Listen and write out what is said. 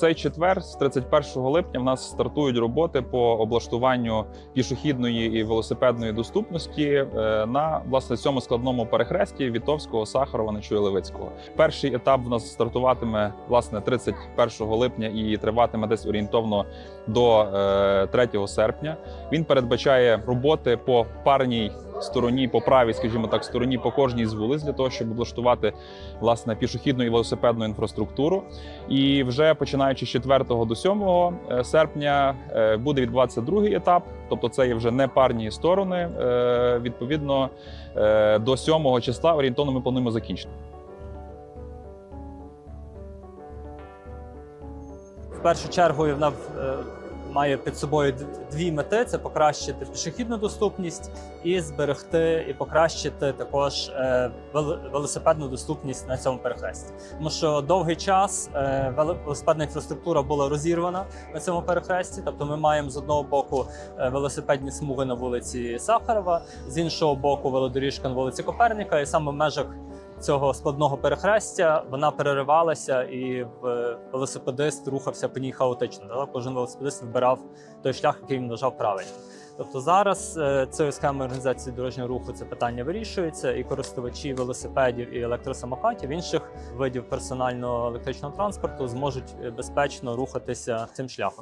цей четвер, з 31 липня, в нас стартують роботи по облаштуванню пішохідної і велосипедної доступності е, на власне цьому складному перехресті Вітовського, Сахарова, Нечуя Левицького. Перший етап в нас стартуватиме власне 31 липня і триватиме десь орієнтовно до е, 3 серпня. Він передбачає роботи по парній стороні, по правій, скажімо так, стороні по кожній з вулиць для того, щоб облаштувати власне пішохідну і велосипедну інфраструктуру. І вже починаючи з 4 до 7 е, серпня е, буде відбуватися другий етап, тобто це є вже не парні сторони. Е, Відповідно, до 7 числа орієнтовно ми плануємо закінчити. В першу чергу вона е, має під собою дві мети: це покращити пішохідну доступність і зберегти і покращити також е, велосипедну доступність на цьому перехресті. Тому що довгий час е, велосипедна інфраструктура була розірвана на цьому перехресті. Тобто, ми маємо з одного боку е, велосипедні смуги на вулиці Сахарова, з іншого боку, велодоріжка на вулиці Коперника, і саме в межах цього складного перехрестя вона переривалася, і велосипедист рухався по ній хаотично. Да? Кожен велосипедист вибирав той шлях, який він вважав правильним. Тобто зараз е, цією схемою організації дорожнього руху це питання вирішується, і користувачі велосипедів і електросамокатів інших видів персонального електричного транспорту зможуть е, безпечно рухатися цим шляхом.